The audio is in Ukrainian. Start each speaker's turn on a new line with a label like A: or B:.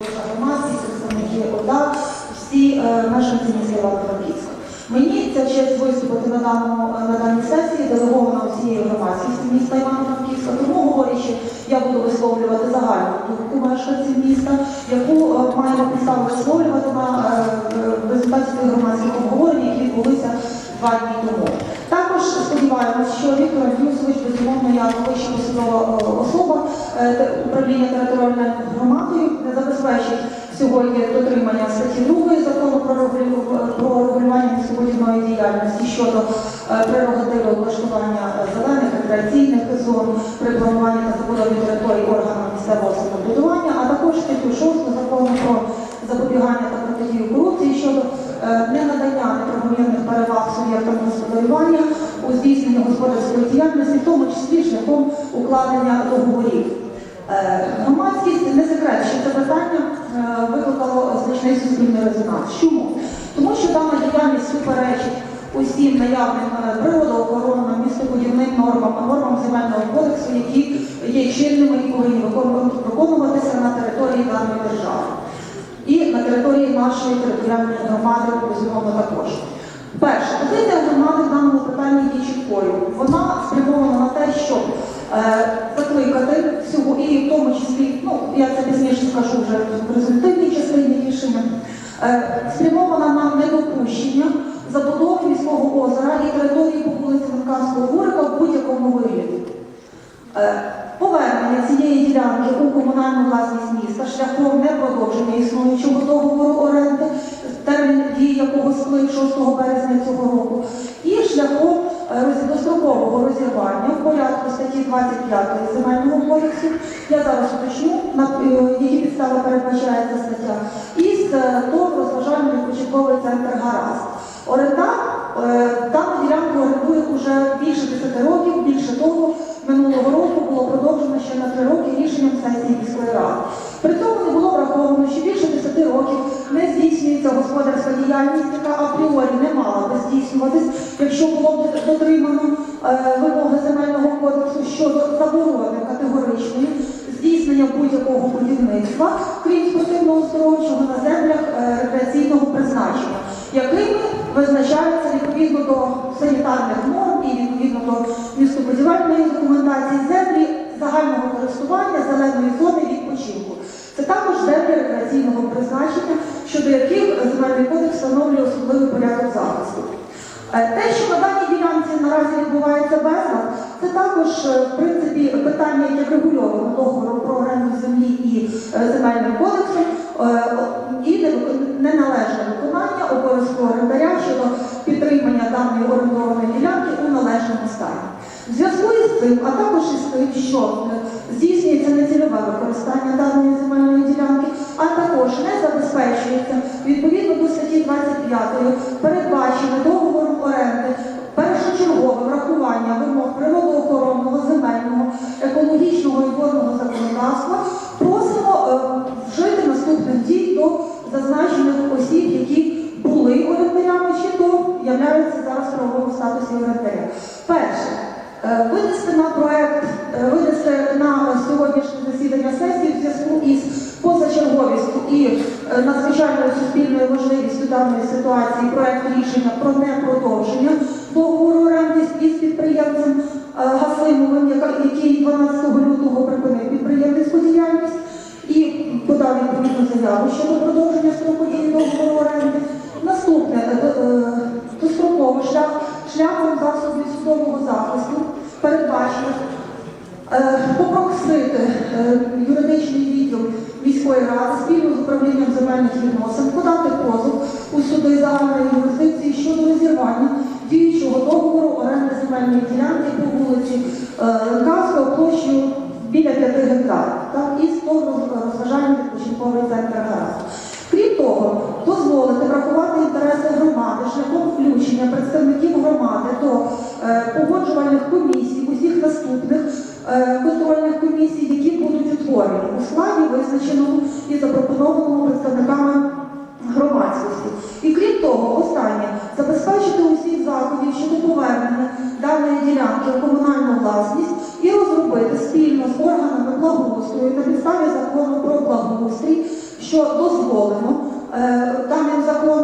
A: громадські всі е, мешканці міста Івано-Франківська. Мені ця честь виступити на даній сесії делегована всією громадськістю міста Івано-Франківська. Тому говорячи, я буду висловлювати загальну думку мешканців міста, яку е, маємо підставу висловлювати на е, результаті тих громадських обговорень, які відбулися два дні тому. Також сподіваємось, що Віктор Альфюсович, безумовно, як вища посадова особа управління територіальною громадою забезпечить сьогодні дотримання статті 2 закону про регулю- про регулювання містобудівної діяльності щодо е, прерогативи облаштування е, зелених рекреаційних зон при плануванні та забудові територій органами місцевого самоврядування, а також статтю 6 закону про запобігання та протидію корупції щодо е, ненадання неправомірних переваг суб'єктам господарювання у здійсненні господарської діяльності, в тому числі шляхом укладення договорів. Громадськість не секрет, що це питання е, викликало значний суспільний резонанс. Чому? Тому що дана діяльність суперечить усім наявним е, природоохоронним, містобудівним нормам, нормам земельного кодексу, які є чинними і повинні виконуватися на території даної держави. І на території нашої територіальної громади, безумовно, також. Перше, позиція громади в даному питанні є чіткою. Вона спрямована на те, щоб е, закликати всього, і в тому числі, ну я це пізніше скажу вже в результативній частині рішення, е, спрямована на недопущення забудови міського озера і території по вулиці Лукавського Гурика в будь-якому вигляді. Е, Повернення цієї ділянки у комунальну власність міста шляхом непродовження існуючого договору оренди, термін дії якого сплив 6 березня цього року, і шляхом е, дострокового розірвання в порядку статті 25 Земельного кодексу. Я зараз уточню, е, які підстави передбачається стаття, із е, ТОВ розважальний відпочинковий центр Гаразд. Орендар е, дану ділянку орендує вже більше 10 років, більше того, минулого року було продовжено ще на 3 роки рішенням сесії міської ради. При цьому не було враховано, що більше 10 років не здійснюється господарська діяльність, яка апріорі не мала би здійснюватись, якщо було б дотримано е, вимоги земельного кодексу щодо заборони категоричної здійснення будь-якого будівництва, крім спортивного оздоровчого на землях е, рекреаційного призначення, якими визначаються відповідно до санітарних норм і відповідно до містобудівельної документації землі загального користування зеленої зони відпочинку. Це також землі рекреаційного призначення, щодо яких земельний кодекс встановлює особливий порядок захисту. Е, Те, що на даній ділянці наразі відбувається безлад, це також е, в принципі питання, яке врегульовано договором про оренду землі і е, земельним кодексом, е, і неналежне виконання обов'язку орендаря щодо підтримання даної орендованої ділянки у належному стані. В зв'язку із цим, а також із тим, що е, здійснюється нецільове використання даної земельної ділянки, а також не забезпечується відповідно до статті 25 передбачене договором являються зараз правовому статусі орендаря. Перше. Е, Винести на проект, е, винести на сьогоднішнє засідання сесії в зв'язку із позачерговістю і е, надзвичайною суспільною важливістю даної ситуації проект рішення про непродовження договору оренди із підприємцем Гасимовим, який 12 лютого припинив підприємницьку діяльність і подав відповідну заяву щодо продовження строку дії договору. Наступне е, до- е, достроковий шлях шляхом засобів судового захисту передбачено е, попросити е, юридичний відділ міської ради спільно з управлінням земельних відносин подати позов у суди загальної юрисдикції щодо розірвання діючого договору оренди земельної ділянки по вулиці е, Ленкавського площею біля 5 гектарів, так, і з того розважальний відпочинковий центр гаразд. Крім того, дозволити врахувати інтереси громади шляхом включення представників громади до е, погоджувальних комісій, усіх наступних е, контрольних комісій, які будуть утворені у складі визначеному і запропонованому представниками громадськості. І крім того, останнє забезпечити усіх заходів щодо повернення даної ділянки у комунальну власність і розробити спільно з органами благоустрою на підставі закону про благоустрій що дозволено е, даним законом